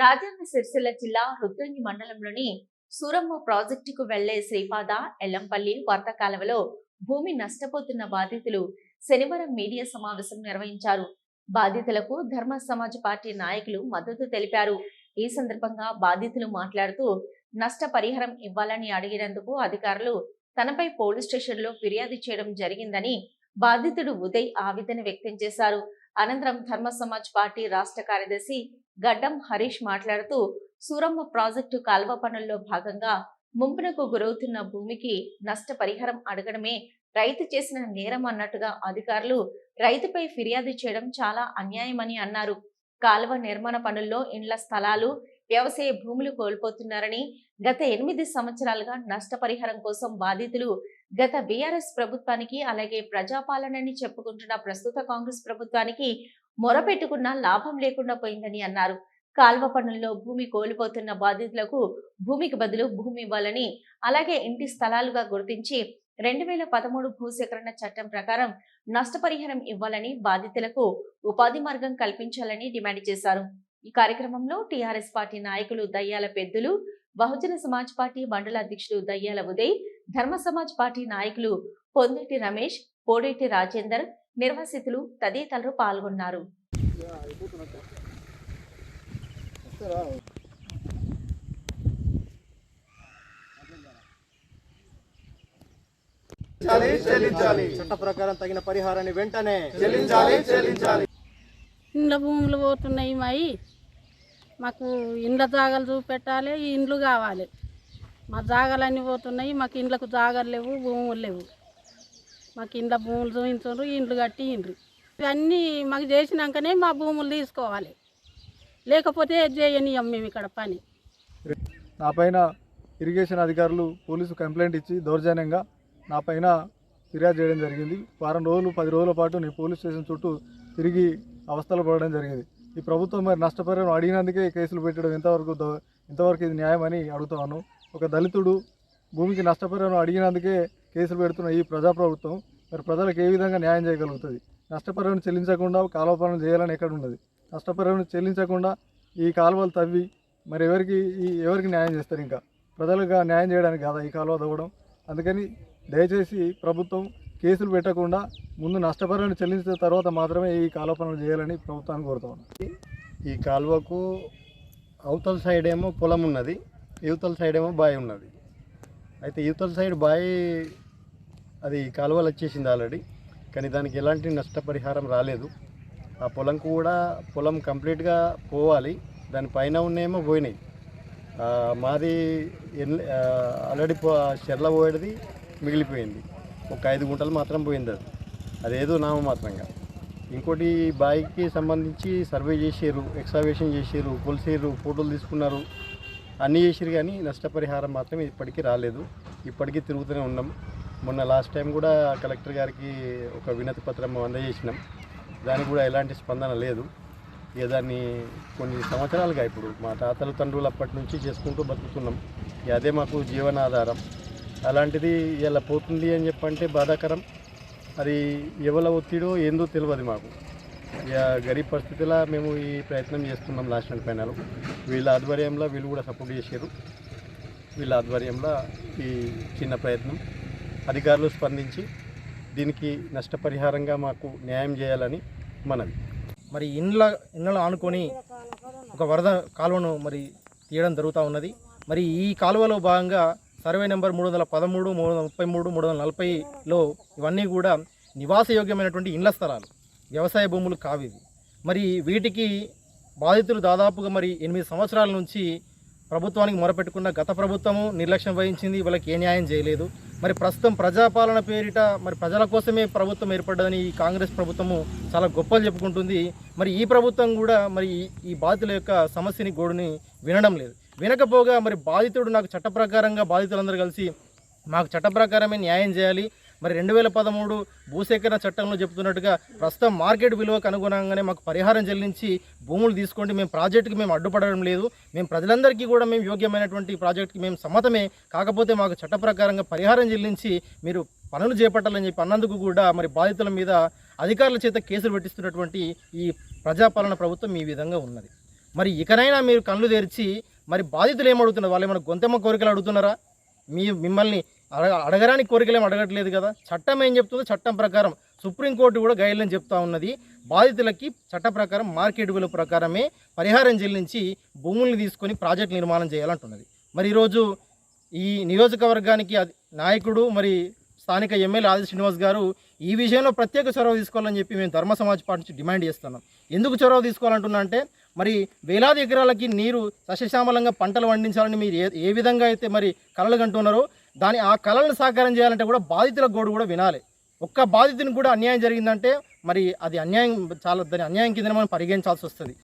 రాజన్న సిరిసిల్ల జిల్లా రుద్రంగి మండలంలోని సూరమ్మ ప్రాజెక్టుకు వెళ్ళే శ్రీపాద ఎల్లంపల్లి వర్త కాలువలో భూమి నష్టపోతున్న బాధితులు శనివారం మీడియా సమావేశం నిర్వహించారు. బాధితులకు ధర్మ సమాజ్ పార్టీ నాయకులు మద్దతు తెలిపారు. ఈ సందర్భంగా బాధితులు మాట్లాడుతూ నష్టపరిహారం ఇవ్వాలని అడిగినందుకు అధికారులు తనపై పోలీస్ స్టేషన్లో ఫిర్యాదు చేయడం జరిగిందని బాధితుడు ఉదయ్ ఆవేదన వ్యక్తం చేశారు. అనంతరం ధర్మ సమాజ్ పార్టీ రాష్ట్ర కార్యదర్శి గడ్డం హరీష్ మాట్లాడుతూ సూరమ్మ ప్రాజెక్టు కాల్వ పనుల్లో భాగంగా ముంపునకు గురవుతున్న భూమికి నష్ట పరిహారం అడగడమే రైతు చేసిన నేరం అన్నట్టుగా అధికారులు రైతుపై ఫిర్యాదు చేయడం చాలా అన్యాయమని అన్నారు. కాలువ నిర్మాణ పనుల్లో ఇండ్ల స్థలాలు వ్యవసాయ భూములు కోల్పోతున్నారని గత ఎనిమిది సంవత్సరాలుగా నష్టపరిహారం కోసం బాధితులు గత బీఆర్ఎస్ ప్రభుత్వానికి అలాగే ప్రజాపాలనని చెప్పుకుంటున్న ప్రస్తుత కాంగ్రెస్ ప్రభుత్వానికి మొరపెట్టుకున్నా లాభం లేకుండా పోయిందని అన్నారు. కాల్వ పనుల్లో భూమి కోల్పోతున్న బాధితులకు భూమికి బదులు భూమి ఇవ్వాలని అలాగే ఇంటి స్థలాలుగా గుర్తించి రెండు వేల పదమూడు భూసేకరణ చట్టం ప్రకారం నష్టపరిహారం ఇవ్వాలని బాధితులకు ఉపాధి మార్గం కల్పించాలని డిమాండ్ చేశారు. ఈ కార్యక్రమంలో టీఆర్ఎస్ పార్టీ నాయకులు దయ్యాల పెద్దులు బహుజన సమాజ్ పార్టీ మండల అధ్యక్షుడు దయ్యాల ఉదయ్ ధర్మ సమాజ్ పార్టీ నాయకులు పొందిటి రమేష్ పోడేటి రాజేందర్ నిర్వాసితులు తదితరులు పాల్గొన్నారు. చట్ట ప్రకారం తగిన పరిహారాన్ని వెంటనే చెల్లించాలి చెల్లించాలి. ఇండ్ల భూములు పోతున్నాయి మాయి. మాకు ఇండ్ల జాగాలు చూపెట్టాలి ఈ ఇండ్లు కావాలి. మా జాగాలన్నీ పోతున్నాయి మాకు ఇండ్లకు జాగాలు లేవు భూములు లేవు. మాకు ఇంట్లో భూములు చూపించారు ఇండ్లు కట్టి ఇండ్లు ఇవన్నీ మాకు చేసినాకనే మా భూములు తీసుకోవాలి. లేకపోతే చేయనియం మేము ఇక్కడ పని. నా పైన ఇరిగేషన్ అధికారులు పోలీసు కంప్లైంట్ ఇచ్చి దౌర్జన్యంగా నా పైన ఫిర్యాదు చేయడం జరిగింది. వారం రోజులు పది రోజుల పాటు నేను పోలీస్ స్టేషన్ చుట్టూ తిరిగి అవస్థలు పడడం జరిగింది. ఈ ప్రభుత్వం మరి నష్టపరిహారం అడిగినందుకే కేసులు పెట్టడం ఎంతవరకు ఇంతవరకు ఇది న్యాయమని అడుగుతాను ఒక దళితుడు భూమికి నష్టపరిహారం అడిగినందుకే కేసులు పెడుతున్న ఈ ప్రజాప్రభుత్వం మరి ప్రజలకు ఏ విధంగా న్యాయం చేయగలుగుతుంది? నష్టపరిహారం చెల్లించకుండా కాలువపనం చేయాలని ఎక్కడ ఉన్నది? నష్టపరిహారం చెల్లించకుండా ఈ కాలువలు తవ్వి మరి ఎవరికి ఈ ఎవరికి న్యాయం చేస్తారు ఇంకా? ప్రజలకు న్యాయం చేయడానికి కాదా ఈ కాలువ తవ్వడం? అందుకని దయచేసి ప్రభుత్వం కేసులు పెట్టకుండా ముందు నష్టపరిహారం చెల్లించిన తర్వాత మాత్రమే ఈ కాలువ పనులు చేయాలని ప్రభుత్వాన్ని కోరుతాను ఈ కాలువకు అవతల సైడ్ ఏమో పొలం ఉన్నది యువతల సైడ్ ఏమో బావి ఉన్నది. అయితే యువతల సైడ్ బావి అది కాలువలు వచ్చేసింది ఆల్రెడీ. కానీ దానికి ఎలాంటి నష్టపరిహారం రాలేదు. ఆ పొలంకు కూడా పొలం కంప్లీట్గా పోవాలి. దానిపైన ఉన్నేమో పోయినాయి. మాది ఎన్- ఆ, ఆల్రెడీ పో చెర్ల పోయేది మిగిలిపోయింది. ఒక ఐదు గుంటలు మాత్రం పోయింది అది. అదేదో నామమాత్రంగా ఇంకోటి బాయికి సంబంధించి సర్వే చేసారు ఎక్స్కవేషన్ చేసారు కొలిసారు ఫోటోలు తీసుకున్నారు. అన్నీ చేసిరు కానీ నష్టపరిహారం మాత్రం ఇప్పటికీ రాలేదు. ఇప్పటికీ తిరుగుతూనే ఉన్నాం. మొన్న లాస్ట్ టైం కూడా కలెక్టర్ గారికి ఒక వినతి పత్రం అందజేసినాం. దానికి కూడా ఎలాంటి స్పందన లేదు. ఇక దాన్ని కొన్ని సంవత్సరాలుగా ఇప్పుడు మా తాతలు తండ్రులు అప్పటి నుంచి చేసుకుంటూ బతుకుతున్నాం. ఇక అదే మాకు జీవనాధారం. అలాంటిది ఇలా పోతుంది అని చెప్పంటే బాధాకరం. అది ఎవల ఒత్తిడో ఏందో తెలియదు మాకు. గరీబ్ పరిస్థితిలో మేము ఈ ప్రయత్నం చేస్తున్నాం నేషనల్ ఫైనల్. వీళ్ళ ఆధ్వర్యంలో వీళ్ళు కూడా సపోర్ట్ చేశారు. వీళ్ళ ఆధ్వర్యంలో ఈ చిన్న ప్రయత్నం అధికారులు స్పందించి దీనికి నష్టపరిహారంగా మాకు న్యాయం చేయాలని మనవి. మరి ఇండ్ల ఇండ్లను ఆనుకొని ఒక వరద కాలువను మరి తీయడం జరుగుతూ ఉన్నది. మరి ఈ కాలువలో భాగంగా సర్వే నెంబర్ మూడు వందల పదమూడు మూడు వందల ముప్పై మూడు మూడు వందల నలభైలో ఇవన్నీ కూడా నివాసయోగ్యమైనటువంటి ఇండ్ల స్థలాలు. వ్యవసాయ భూములు కావివి. మరి వీటికి బాధితులు దాదాపుగా మరి ఎనిమిది సంవత్సరాల నుంచి ప్రభుత్వానికి మొరపెట్టుకున్న గత ప్రభుత్వము నిర్లక్ష్యం వహించింది వాళ్ళకి ఏ న్యాయం చేయలేదు. మరి ప్రస్తుతం ప్రజాపాలన పేరిట మరి ప్రజల కోసమే ప్రభుత్వం ఏర్పడ్డదని ఈ కాంగ్రెస్ ప్రభుత్వము చాలా గొప్పలు చెప్పుకుంటుంది. మరి ఈ ప్రభుత్వం కూడా మరి ఈ- బాధితుల యొక్క సమస్యని గోడుని వినడం లేదు. వినకపోగా మరి బాధితుడు నాకు చట్టప్రకారంగా బాధితులందరూ కలిసి మాకు చట్ట ప్రకారమే న్యాయం చేయాలి. మరి రెండు వేల పదమూడు భూసేకరణ చట్టంలో చెబుతున్నట్టుగా ప్రస్తుతం మార్కెట్ విలువకు అనుగుణంగానే మాకు పరిహారం చెల్లించి భూములు తీసుకోండి మేము ప్రాజెక్టుకి మేము అడ్డుపడడం లేదు. మేము ప్రజలందరికీ కూడా మేము యోగ్యమైనటువంటి ప్రాజెక్టుకి మేము సమ్మతమే. కాకపోతే మాకు చట్ట ప్రకారంగా పరిహారం చెల్లించి మీరు పనులు చేపట్టాలని చెప్పి అన్నందుకు కూడా మరి బాధితుల మీద అధికారుల చేత కేసులు పెట్టిస్తున్నటువంటి ఈ ప్రజాపాలన ప్రభుత్వం ఈ విధంగా ఉన్నది. మరి ఇకనైనా మీరు కళ్ళు తెరిచి మరి బాధితులు ఏమడుగుతున్నారు వాళ్ళు ఏమైనా గొంతెమ్మ కోరికలు అడుగుతున్నారా? మీ మిమ్మల్ని అడగ అడగరాని కోరికలేం అడగట్లేదు కదా. చట్టం ఏం చెప్తుందో చట్టం ప్రకారం సుప్రీంకోర్టు కూడా గైడ్లైన్ చెప్తా ఉన్నది. బాధితులకి చట్ట ప్రకారం మార్కెట్ విలువ ప్రకారమే పరిహారం చెల్లించి భూముల్ని తీసుకొని ప్రాజెక్ట్ నిర్మాణం చేయాలంటున్నది. మరి ఈరోజు ఈ నియోజకవర్గానికి నాయకుడు మరి స్థానిక ఎమ్మెల్యే ఆది శ్రీనివాస్ గారు ఈ విషయంలో ప్రత్యేక చొరవ తీసుకోవాలని చెప్పి మేము ధర్మ సమాజ్ పార్టీ నుంచి డిమాండ్ చేస్తున్నాం. ఎందుకు చొరవ తీసుకోవాలంటున్నా అంటే మరి వేలాది ఎకరాలకి నీరు సస్యశ్యామలంగా పంటలు పండించాలని మీరు ఏ ఏ విధంగా అయితే మరి కలలు కంటున్నారో దాని ఆ కళలను సాకారం చేయాలంటే కూడా బాధితుల గోడు కూడా వినాలి. ఒక్క బాధితుని కూడా అన్యాయం జరిగిందంటే మరి అది అన్యాయం చాలా దాని అన్యాయం కింద మనం పరిగణించాల్సి వస్తుంది.